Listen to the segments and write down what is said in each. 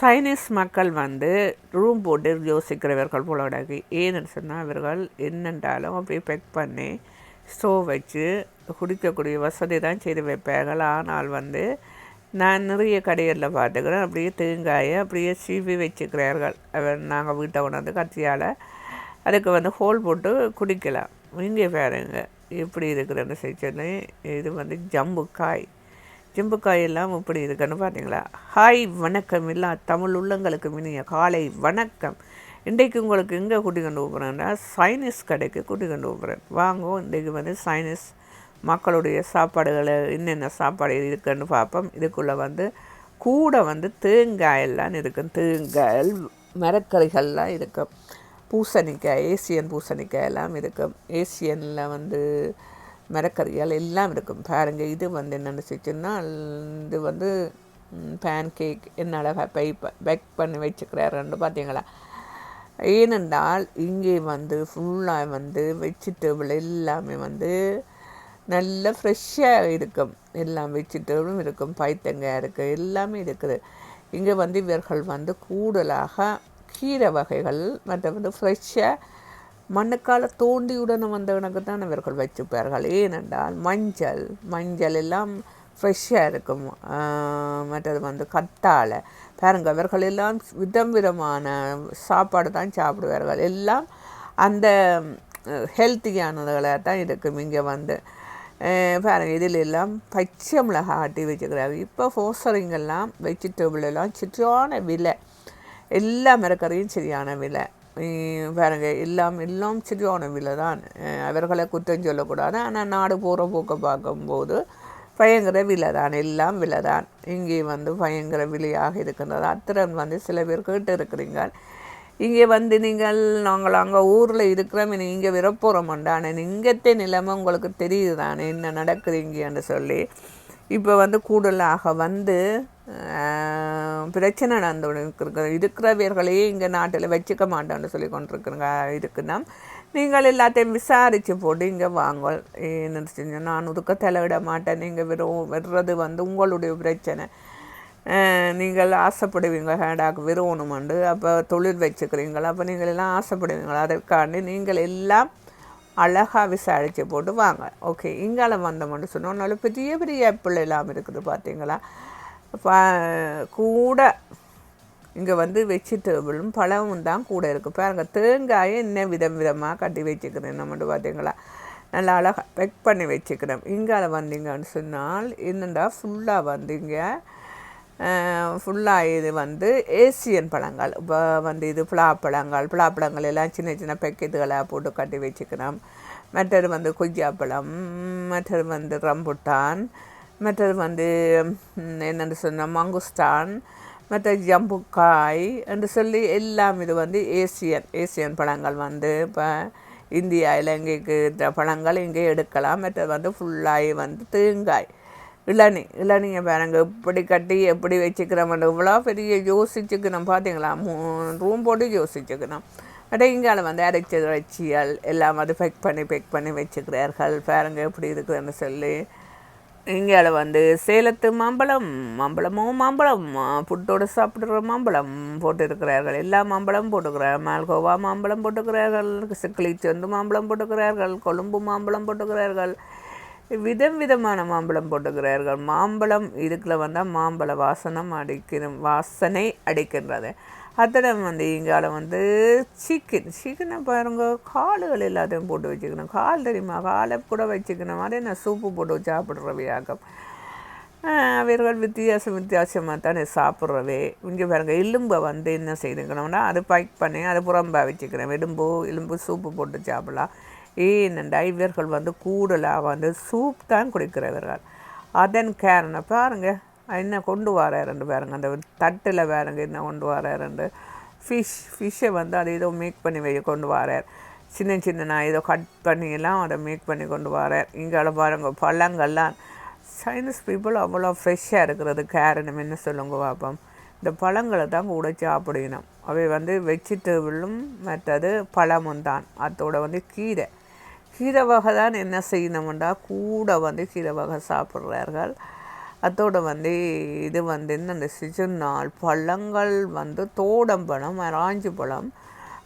Chinese மக்கள் வந்து room போட்டு யோசிக்கிறவர்கள் போலோட ஏன்னு சொன்னால் இவர்கள் என்னென்றாலும் அப்படியே பெக் பண்ணி ஸ்டோவ் வச்சு குடிக்கக்கூடிய வசதி தான் செய்து வைப்பார்கள். ஆனால் வந்து நான் நிறைய கடைகளில் பார்த்துக்கிறேன். அப்படியே தேங்காயை அப்படியே சீவி வச்சுக்கிறார்கள். அவர் நாங்கள் வீட்டை கொண்டாந்து கத்தியால் அதுக்கு வந்து ஹோல் போட்டு குடிக்கலாம். இங்கே பாருங்க எப்படி இருக்குதுன்னு சொல்லி இது வந்து ஜம்பு காய். எல்லாம் இப்படி இருக்குன்னு பார்த்தீங்களா? ஹாய் வணக்கம். இல்லை தமிழ் உள்ளங்களுக்கு இனிய காலை வணக்கம். இன்றைக்கு உங்களுக்கு எங்கே கூட்டி கொண்டு போகிறேன்னா சைனீஸ் கடைக்கு கூட்டி கொண்டு போகிறேன் வாங்கோ இன்றைக்கு வந்து சைனீஸ் மக்களுடைய சாப்பாடுகளை என்னென்ன சாப்பாடு இருக்குன்னு பார்ப்போம். இதுக்குள்ளே வந்து கூட வந்து தேங்காய் எல்லாம் இருக்கும். தேங்காய் மரக்கறிகள்லாம் இருக்கும். பூசணிக்காய் ஏசியன் பூசணிக்காய் எல்லாம் இருக்கும். ஏசியனில் வந்து மரக்கறிகள் எல்லாம் இருக்கும். பாருங்கள் இது வந்து என்னென்னு சொல்லிச்சுன்னா இது வந்து பேன் கேக் என்ன அழகாக பை பேக் பண்ணி வச்சுக்கிறாருன்னு பார்த்தீங்களா ஏனென்றால் இங்கே வந்து ஃபுல்லாக வந்து வெஜிடபிள் எல்லாமே வந்து நல்ல ஃப்ரெஷ்ஷாக இருக்கும். எல்லாம் வெஜிடபிளும் இருக்கும் பைத்தங்காய் இருக்குது எல்லாமே இருக்குது. இங்கே வந்து இவர்கள் வந்து கூடுதலாக கீரை வகைகள் மற்ற வந்து ஃப்ரெஷ்ஷாக மண்ணுக்கால தோண்டியுடன் வந்தவனுக்கு தான் இவர்கள் வச்சுப்பார்கள். ஏனென்றால் மஞ்சள் மஞ்சள் எல்லாம் ஃப்ரெஷ்ஷாக இருக்கும். மற்றது வந்து கத்தாழை. பாருங்க இவர்கள் எல்லாம் விதம் விதமான சாப்பாடு தான் சாப்பிடுவார்கள். எல்லாம் அந்த ஹெல்த்தியானதுகளாக தான் இருக்கும் இங்கே வந்து. பாருங்கள் இதில் எல்லாம் பச்சை மிளகா ஆட்டி வச்சுக்கிறாங்க இப்போ ஃபோசரிங்கெல்லாம் வெஜிடபிள் எல்லாம் சுற்றியான விலை. எல்லா மரக்கறியும் சரியான விலை. பாருங்க எல்லாம் எல்லாம் சரியான விலை தான் அவர்களை குற்றம் சொல்லக்கூடாது. ஆனால் நாடு போகிற போக்க பார்க்கும்போது பயங்கர விலை தான் எல்லாம் விலை தான் இங்கே வந்து பயங்கர விலையாக இருக்கின்றது. அத்திரன் வந்து சில பேர் கேட்டு இருக்கிறீங்க இங்கே வந்து நீங்கள் நாங்கள் அங்கே ஊரில் இருக்கிறோம். இங்கே விரப்போகிறோம்ண்டா ஆனால் இங்கத்தே நிலைமை உங்களுக்கு தெரியுது தானே என்ன நடக்குது இங்கேன்னு சொல்லி இப்போ வந்து கூடுதலாக வந்து பிரச்சனை நடந்து இருக்கிற இருக்கிறவர்களையே இங்கே நாட்டில் வச்சுக்க மாட்டோம்னு சொல்லி கொண்டிருக்கிறங்க. இருக்குன்னா நீங்கள் எல்லாத்தையும் விசாரித்து போட்டு இங்கே வாங்க. என்ன செஞ்சோம் நான் உதுக்க தலைவிட மாட்டேன். நீங்கள் வெறும் விடுறது வந்து உங்களுடைய பிரச்சனை. நீங்கள் ஆசைப்படுவீங்க. ஹேடாக்கு விரும்பணுமெண்டு அப்போ தொழில் வச்சுக்கிறீங்களா அப்போ நீங்கள் எல்லாம் ஆசைப்படுவீங்களா அதற்காண்டி நீங்கள் எல்லாம் அழகாக விசாரித்து போட்டு வாங்க. ஓகே இங்கால வந்தோம்னு சொன்னோம் நல்ல பெரிய பெரிய ஆப்பிள் எல்லாம் இருக்குது பார்த்தீங்களா கூட இங்கே வந்து வெஜிடபிளும் பழமும் தான் கூட இருக்குது பாருங்கள் தேங்காயை என்ன விதம் விதமாக கட்டி வச்சுக்கிறேன். நம்மட்டு பார்த்தீங்களா நல்லா அழகாக பெக் பண்ணி வச்சுக்கிறேன். இங்கால வந்தீங்கன்னு சொன்னால் என்னென்னா ஃபுல்லாக வந்தீங்க? ஃபுல்லாக இது வந்து ஏசியன் பழங்கள். இப்போ வந்து இது பலாப்பழங்கள் பலாப்பழங்கள் எல்லாம் சின்ன சின்ன பெக்கெட்டுகளாக போட்டு கட்டி வச்சுக்கிறோம் மற்றது வந்து கொய்யாப்பழம் மற்றது வந்து ரம்புட்டான் மற்றது வந்து என்னென்னு சொன்னால் மங்குஸ்டான் மற்ற ஜம்புக்காய் என்று சொல்லி எல்லாம் இது வந்து ஏசியன் ஏசியன் பழங்கள் வந்து இப்போ இந்தியா இலங்கைக்கு பழங்கள் இங்கே எடுக்கலாம். மற்றது வந்து ஃபுல்லாகி வந்து தேங்காய். இளநி இளநியை பாருங்க. எப்படி கட்டி எப்படி வச்சுக்கிறோம் இவ்வளோ பெரிய யோசிச்சுக்கணும். பார்த்தீங்களா ரூம் போட்டு யோசிச்சுக்கணும். பட் இங்கால வந்து அரைச்சி இறைச்சிகள் எல்லாம் அது பெக் பண்ணி பெக் பண்ணி வச்சுக்கிறார்கள். பாருங்க எப்படி இருக்குதுன்னு சொல்லி. இங்கால வந்து சேலத்து மாம்பழம் மாம்பழமும் மாம்பழம். புட்டோடு சாப்பிடுற மாம்பழம் போட்டிருக்கிறார்கள். எல்லா மாம்பழம் போட்டுக்கிறார்கள். மால்கோவா மாம்பழம் போட்டுக்கிறார்கள். கிளிச்சந்து மாம்பழம் போட்டுக்கிறார்கள். கொழும்பு மாம்பழம் போட்டுக்கிறார்கள். விதம் விதமான மாம்பழம் போட்டுக்கிறார்கள். மாம்பழம் இதுக்குள்ள வந்தால் மாம்பழ வாசனம் அடிக்கிற வாசனை அடிக்கின்றது. அத்தடம் வந்து இங்கால வந்து சிக்கன் சிக்கனை பாருங்க காலுகள் எல்லாத்தையும் போட்டு வச்சுக்கணும். கால் தெரியுமா? காலை கூட வச்சுக்கணும். அதே நான் சூப்பு போட்டு சாப்பிட்றவையாக்கம் அவர்கள் வித்தியாசம் வித்தியாசமாக தானே சாப்பிட்றவே இங்கே பாருங்கள் எலும்பை வந்து என்ன செய்துக்கணும்னா அது பைக் பண்ணி அது புறம்பா வச்சுக்கிறேன் எலும்பு எலும்பு சூப்பு போட்டு சாப்பிடலாம். ஏனென்றா இவர்கள் வந்து கூடுதலாக வந்து சூப் தான் குடிக்கிறவர்கள். அதன் காரணம் பாருங்கள் என்ன கொண்டு வராருண்டு பாருங்க அந்த தட்டில் பாருங்க என்ன கொண்டு வராருண்டு. ஃபிஷ் ஃபிஷ்ஷை வந்து அதை ஏதோ மேக் பண்ணி வை கொண்டு வரார். சின்ன சின்ன நான் ஏதோ கட் பண்ணியெல்லாம் அதை மேக் பண்ணி கொண்டு வரார். இங்கே பாருங்க பழங்கள்லாம். சைனீஸ் பீப்புள் அவ்வளோ ஃப்ரெஷ்ஷாக இருக்கிறது காரணம் என்ன சொல்லுங்க பார்ப்போம் இந்த பழங்களை தான் கூட சாப்பிடணும். அவை வந்து வெஜிடபிளும் மற்றது பழமும் தான். அதோட வந்து கீரை. கீரை வகை தான் என்ன செய்யணும்டா? கூட வந்து கீரை வகை சாப்பிட்றார்கள். அதோடு வந்து இது வந்து இந்த சிஜனால் பழங்கள் வந்து தோடம்பழம் அராஞ்சு பழம்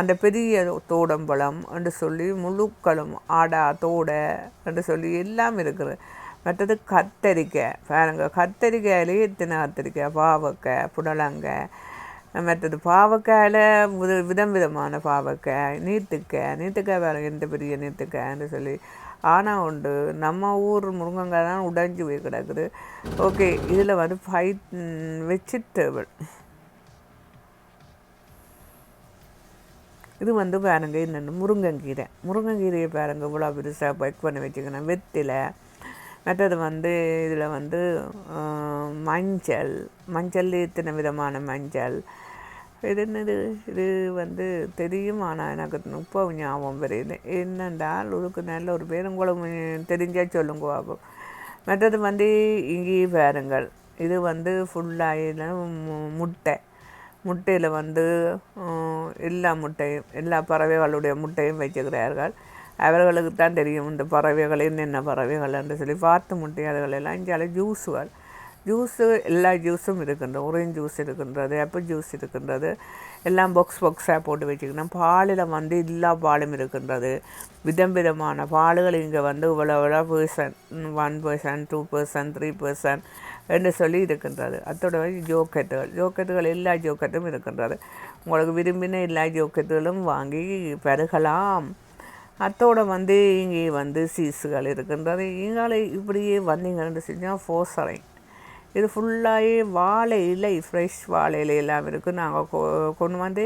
அந்த பெரிய தோடம்பழம் என்று சொல்லி முழுக்களும் ஆடா தோடை என்று சொல்லி எல்லாம் இருக்குது. மற்றது கத்தரிக்காய் பாருங்கள் கத்தரிக்காயிலேயே எத்தனை கத்தரிக்காய் பாவக்காய் புடலங்காய் மற்றது பாவக்காயில் வித விதம் விதமான பாவக்காய் நீர்த்துக்காய் நீர்த்துக்காய் பாருங்க எந்த பெரிய நீர்த்துக்காய்ன்னு சொல்லி ஆனால் உண்டு. நம்ம ஊர் முருங்கங்காய் தான் உடைஞ்சு போய் கிடக்குது. ஓகே இதில் வந்து ஃபை வெஜிடபிள் இது வந்து பாருங்கள் என்னென்னு முருங்கங்கீரை. முருங்கங்கீரையை பாருங்கள் இவ்வளோ பெருசாக பைக் பண்ணி வச்சுக்கணும். வெத்திலை மற்றது வந்து இதில் வந்து மஞ்சள் மஞ்சள் இத்தனை விதமான மஞ்சள். இது என்னது? இது வந்து தெரியும் ஆனால் எனக்கு இப்போ ஞாபகம் வருது. என்னென்றால் உனக்கு நல்ல ஒரு பேர் உங்களுக்கு தெரிஞ்சா சொல்லுங்க ஆகும் மற்றது வந்து இங்கே பாருங்கள். இது வந்து ஃபுல்லாக முட்டை. முட்டையில் வந்து எல்லா முட்டையும் எல்லா பறவைகளுடைய முட்டையும் வச்சுக்கிறார்கள். அவர்களுக்கு தான் தெரியும் இந்த பறவைகள் என்னென்ன பறவைகள் என்று சொல்லி. பார்த்து முட்டை அதுகளெல்லாம் இங்கே ஜூஸுகள். ஜூஸு எல்லா ஜூஸும் இருக்கின்றது. orange ஜூஸ் இருக்கின்றது ஆப்பிள் ஜூஸ் இருக்கின்றது. எல்லாம் பாக்ஸ் பாக்ஸாக போட்டு வச்சுக்கணும் பாலில் வந்து எல்லா பாலும் இருக்கின்றது. விதம் விதமான பால்கள் இங்கே வந்து இவ்வளோ இவ்வளோ percent one percent two percent three percent என்று சொல்லி இருக்கின்றது. அத்தோட ஜோக்கெட்டுகள். ஜோக்கெட்டுகள் எல்லா ஜோக்கெட்டும் இருக்கின்றது. உங்களுக்கு விரும்பின எல்லா ஜோக்கெட்டுகளும் வாங்கி பெருகலாம். அத்தோட வந்து இங்கே வந்து சீஸுகள் இருக்கின்றது. இங்கால இப்படியே வந்தீங்கன்னு செஞ்சால் ஃபோசரை இது ஃபுல்லாகவே வாழை இலை ஃப்ரெஷ் வாழை இலை எல்லாம் இருக்குது நாங்கள் கொண்டு வந்து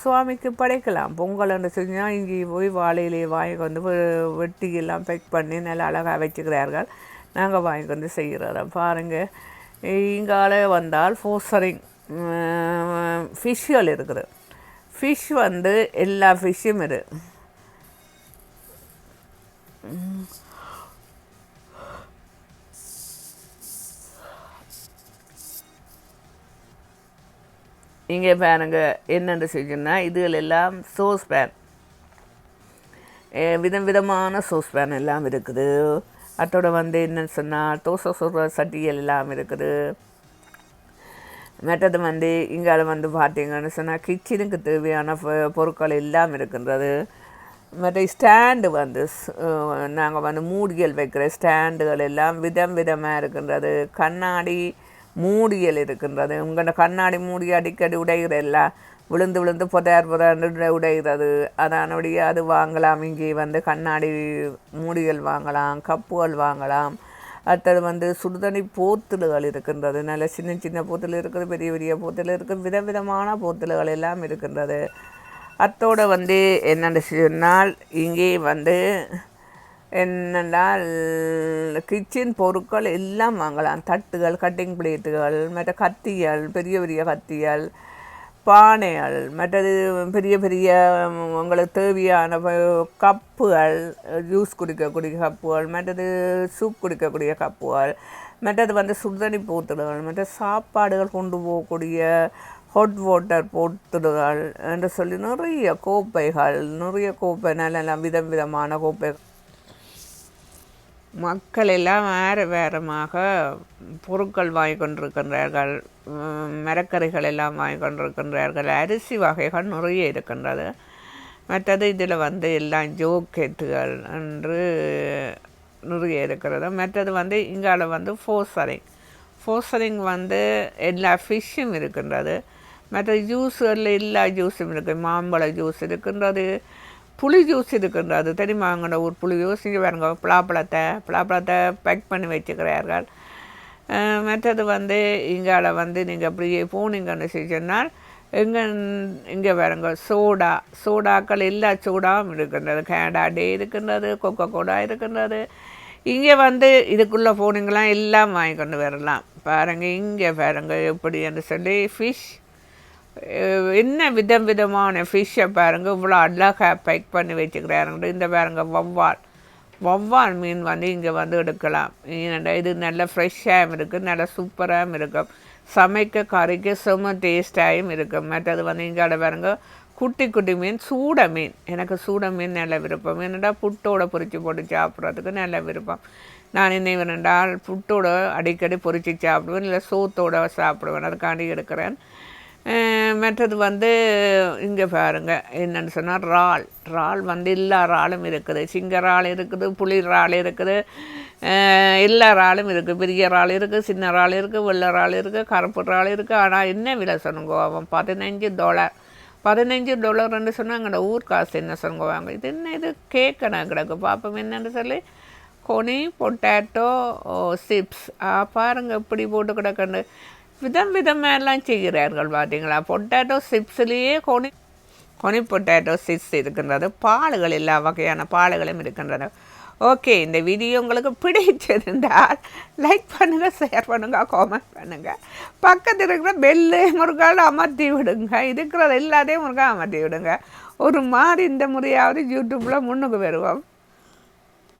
சுவாமிக்கு படைக்கலாம். பொங்கல்னு செஞ்சால் இங்கே போய் வாழையிலே வாங்கி வந்து வெ- வெட்டி எல்லாம் பேக் பண்ணி நல்லா அழகாக வச்சுக்கிறார்கள் நாங்கள் வாங்கி வந்து செய்கிறோம் பாருங்கள் இங்கால வந்தால் ஃபோசரிங் ஃபிஷ்கள் இருக்குது. ஃபிஷ் வந்து எல்லா ஃபிஷ்ஷும் இருக்குது இங்கே பாருங்க என்னென்று செஞ்சோன்னா இதுகள் எல்லாம் சோஸ் பேன் விதம் விதமான சோஸ் பேன் எல்லாம் இருக்குது. அதோட வந்து என்னென்னு சொன்னால் தோசை சுடுற சட்டிகள் எல்லாம் இருக்குது. மற்றது வந்து இங்கால வந்து பார்த்தீங்கன்னு சொன்னால் கிச்சனுக்கு தேவையான பொருட்கள் எல்லாம் இருக்கின்றது. மற்ற ஸ்டாண்டு வந்து நாங்கள் வந்து மூடிகள் வைக்கிற ஸ்டாண்டுகள் எல்லாம் விதம் விதமாக இருக்கின்றது. கண்ணாடி மூடியல் இருக்கின்றது. உங்களோட கண்ணாடி மூடி அடிக்கடி உடைகிற எல்லாம் விழுந்து விழுந்து புதையார் புதையாண்டு உடைகிறது அதனுடைய அது வாங்கலாம். இங்கே வந்து கண்ணாடி மூடிகள் வாங்கலாம் கப்புகள் வாங்கலாம். அடுத்தது வந்து சுடுதண்ணி போத்தல்கள் இருக்கின்றது. நல்ல சின்ன சின்ன போத்தல் இருக்குது பெரிய பெரிய போத்தல் இருக்குது. விதவிதமான போத்தல்கள் எல்லாம் இருக்கின்றது. அத்தோட வந்து என்னென்னு சொன்னால் இங்கே வந்து என்னென்றால் கிச்சன் பொருட்கள் எல்லாம் வாங்கலாம். தட்டுகள் கட்டிங் பிளேட்டுகள் மற்ற கத்திகள் பெரிய பெரிய கத்திகள் பானைகள் மற்றது பெரிய பெரிய உங்களுக்கு தேவையான கப்புகள் ஜூஸ் குடிக்கக்கூடிய கப்புகள் மற்றது சூப் குடிக்கக்கூடிய கப்புகள் மற்றது வந்து சுடுதண்ணி போத்துடுகள் மற்ற சாப்பாடுகள் கொண்டு போகக்கூடிய ஹாட் வாட்டர் போத்துடுகள் என்று சொல்லி நிறைய கோப்பைகள் நிறைய கோப்பை நல்ல நல்ல விதம் விதமான கோப்பை. மக்கள் எல்லாம் வேறு வேறமாக பொருட்கள் வாங்கி கொண்டிருக்கின்றார்கள். மரக்கறிகள் எல்லாம் வாங்கி கொண்டிருக்கின்றார்கள். அரிசி வகைகள் நிறைய இருக்கின்றது. மற்றது இதில் வந்து எல்லாம் ஜோக்கெட்டுகள் என்று நிறைய இருக்கிறது. மற்றது வந்து இங்கால வந்து ஃபோசரிங் ஃபோசரிங் வந்து எல்லா ஃபிஷ்ஷும் இருக்கின்றது. மற்ற ஜூஸுகளில் எல்லா ஜூஸும் இருக்குது மாம்பழ ஜூஸ் இருக்கின்றது புளி ஜூஸ் இருக்கின்றது தெரியுமா அங்கே ஒரு புளி ஜூஸ் இங்கே பாருங்க பலாப்பழத்தை பலாப்பழத்தை பேக் பண்ணி வச்சுக்கிறார்கள் மற்றது வந்து இங்கால வந்து நீங்கள் அப்படியே போனீங்கன்னு சொன்னால் எங்கே இங்கே பாருங்க சோடா சோடாக்கள் எல்லா சோடாவும் இருக்கின்றது கேடா டே இருக்கின்றது கொக்கோ கோடா இருக்கின்றது இங்கே வந்து இதுக்குள்ளே போனீங்களாம் எல்லாம் வாங்கி கொண்டு வரலாம் பாருங்கள் இங்கே பாருங்கள் எப்படி என்று சொல்லி ஃபிஷ் என்ன விதம் விதமான ஃபிஷ்ஷை பாருங்கள் இவ்வளோ அழகாக பேக் பண்ணி வச்சுக்கிறாருங்க. இந்த பாருங்க வவ்வால். வவ்வால் மீன் வந்து இங்கே வந்து எடுக்கலாம். இது நல்ல ஃப்ரெஷ்ஷாகவும் இருக்குது நல்ல சூப்பராகவும் இருக்கும் சமைக்க கறிக்கு செம்ம டேஸ்டாகவும் இருக்கும் மற்றது வந்து இங்கே பாருங்க குட்டி குட்டி மீன் சூட மீன். எனக்கு சூட மீன் நல்ல விருப்பம். என்னடா புட்டோட பொறிச்சு போட்டு சாப்பிட்றதுக்கு நல்ல விருப்பம். நான் என்ன வேணுண்டால் புட்டோட அடிக்கடி பொறிச்சு சாப்பிடுவேன் இல்லை சோத்தோட சாப்பிடுவேன். அதுக்காண்டி எடுக்கிறேன். மற்றது வந்து இங்கே பாருங்க என்னன்னு சொன்னால் இறால். இறால் வந்து எல்லா இறாலும் இருக்குது. சிங்க இறால் இருக்குது புளி இறால் இருக்குது. எல்லா இறாலும் இருக்குது பெரிய இறால் இருக்குது சின்ன இறால் இருக்குது வெள்ளை இறால் இருக்குது கருப்பு இறால் இருக்குது ஆனால் என்ன விலை சொன்னுங்க? அவன் பதினஞ்சு டாலர் பதினஞ்சு டாலர்னு சொன்னால் அங்கே ஊர் காசு என்ன சொல்லுவாங்க இது என்ன இது? கேட்கணும் கிடக்கு. பார்ப்போம் என்னன்னு சொல்லி. கொனி பொட்டேட்டோ சிப்ஸ் பாருங்க எப்படி போட்டு கிடக்குன்னு விதம் விதமாக எல்லாம் செய்கிறார்கள் பார்த்தீங்களா பொட்டேட்டோ சிப்ஸ்லேயே கொனி கொனி பொட்டேட்டோ சிப்ஸ் இருக்கின்றது. பாலுகள் எல்லா வகையான பாலுகளும் இருக்கின்றது ஓகே இந்த வீடியோ உங்களுக்கு பிடிச்சிருந்தால் லைக் பண்ணுங்கள் ஷேர் பண்ணுங்கள் காமெண்ட் பண்ணுங்கள் பக்கத்தில் இருக்கிற பெல்லு முருகால் அமர்த்தி விடுங்க. இருக்கிறது எல்லாத்தையும் முருகா அமர்த்தி விடுங்க. ஒரு மாதிரி இந்த முறையாவது யூடியூப்பில் முன்னுக்கு வருவோம்.